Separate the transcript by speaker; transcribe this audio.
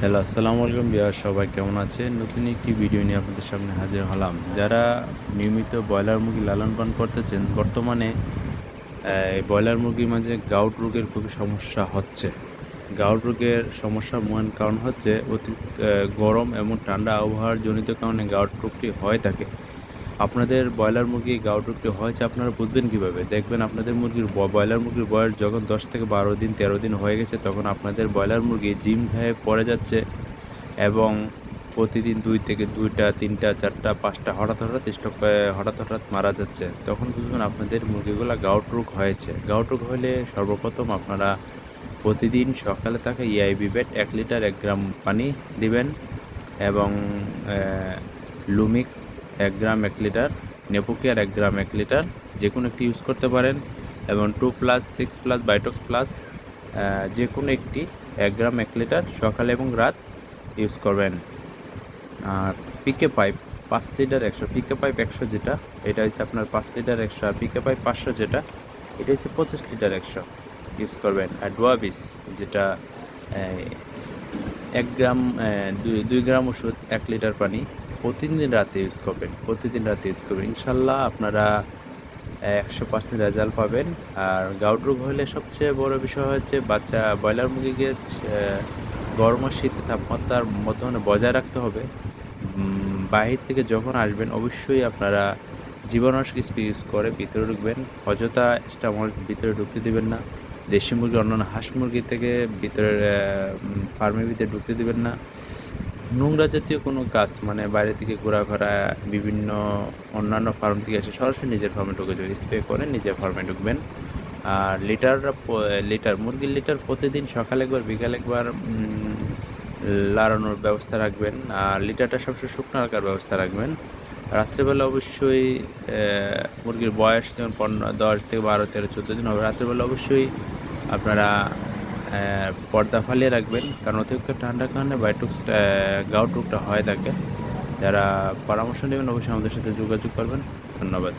Speaker 1: Hello, আসসালামু আলাইকুম বিহার সবাই কেমন আছে নতুন একটি ভিডিও নিয়ে আপনাদের সামনে হাজির হলাম। যারা নিয়মিত ব্রয়লার মুরগি লালন পালন করতেছেন, বর্তমানে ব্রয়লার মুরগির মাঝে গাউট রোগের খুবই সমস্যা হচ্ছে। গাউট রোগের সমস্যার মূল কারণ হচ্ছে অতিরিক্ত গরম এবং ঠান্ডা আবহাওয়ার জনিত কারণে গাউট রোগটি হয়ে থাকে। আপনাদের ব্রয়লার মুরগি গাউট রোগটি হয়েছে, আপনারা বুঝবেন কীভাবে? দেখবেন আপনাদের মুরগির ব্রয়লার মুরগির বয়স যখন দশ থেকে বারো দিন, তেরো দিন হয়ে গেছে, তখন আপনাদের ব্রয়লার মুরগি জিম হয়ে পড়ে যাচ্ছে এবং প্রতিদিন দুই থেকে দুইটা, তিনটা, চারটা, পাঁচটা হঠাৎ হঠাৎ স্টক হঠাৎ হঠাৎ মারা যাচ্ছে। তখন বুঝবেন আপনাদের মুরগিগুলো গাউট রোগ হয়েছে। গাউট রোগ হলে সর্বপ্রথম আপনারা প্রতিদিন সকালে তাকে ইআইবি বেট এক লিটার এক গ্রাম পানি দিবেন এবং লুমিক্স এক গ্রাম এক লিটার, নেপুকিয়ার এক গ্রাম এক লিটার যে কোনো একটি ইউজ করতে পারেন এবং টু প্লাস সিক্স প্লাস বাইটক্স প্লাস যে কোনো একটি এক গ্রাম এক লিটার সকালে এবং রাত ইউজ করবেন। আর পিকে পাইপ পাঁচ লিটার একশো পিকে পাইপ একশো যেটা, এটা হচ্ছে আপনার পাঁচ লিটার একশো আর পিকে পাইপ পাঁচশো যেটা, এটা হচ্ছে পঁচিশ লিটার একশো ইউজ করবেন। আর ডোয়াবিস যেটা এক গ্রাম দুই দুই গ্রাম ওষুধ, এক লিটার পানি প্রতিদিন রাতে ইউজ করবেন, প্রতিদিন রাতে ইউজ করবেন। ইনশাল্লাহ আপনারা একশো পার্সেন্ট রেজাল্ট পাবেন। আর গাউট রোগ হলে সবচেয়ে বড় বিষয় হচ্ছে বাচ্চা ব্রয়লার মুরগিকে গরম আর শীতে তাপমাত্রার মধ্যে বজায় রাখতে হবে। বাহির থেকে যখন আসবেন অবশ্যই আপনারা জীবাণুনাশক স্প্রে ইউজ করে ভিতরে ঢুকবেন। অযথা স্টামক ভিতরে ঢুকতে দিবেন না। দেশি মুরগি, অন্যান্য হাঁস মুরগি থেকে ভিতরে ফার্মের ভিতরে ঢুকতে দেবেন না। নোংরা জাতীয় কোনো গাছ মানে বাইরে থেকে ঘোরাফেরা বিভিন্ন অন্যান্য ফার্ম থেকে এসে সরাসরি নিজের ফার্মে ঢুকে যাবে স্প্রে করে নিজের ফার্মে ঢুকবেন। আর লিটার লিটার মুরগির লিটার প্রতিদিন সকালে একবার, বিকালে একবার লাড়ানোর ব্যবস্থা রাখবেন। আর লিটারটা সবসময় শুকনো রাখার ব্যবস্থা রাখবেন। রাত্রেবেলা অবশ্যই মুরগির বয়স যেমন পনেরো, দশ থেকে বারো, তেরো, চোদ্দ দিন হবে, রাত্রেবেলা অবশ্যই আপনারা পর্দা ফালিয়ে রাখবেন। কারণ অতিরিক্ত ঠান্ডার কারণে বাইটুক্স গাউট রোগটা হয়ে থাকে যারা পরামর্শ নেবেন, অবশ্যই আমাদের সাথে যোগাযোগ করবেন। ধন্যবাদ।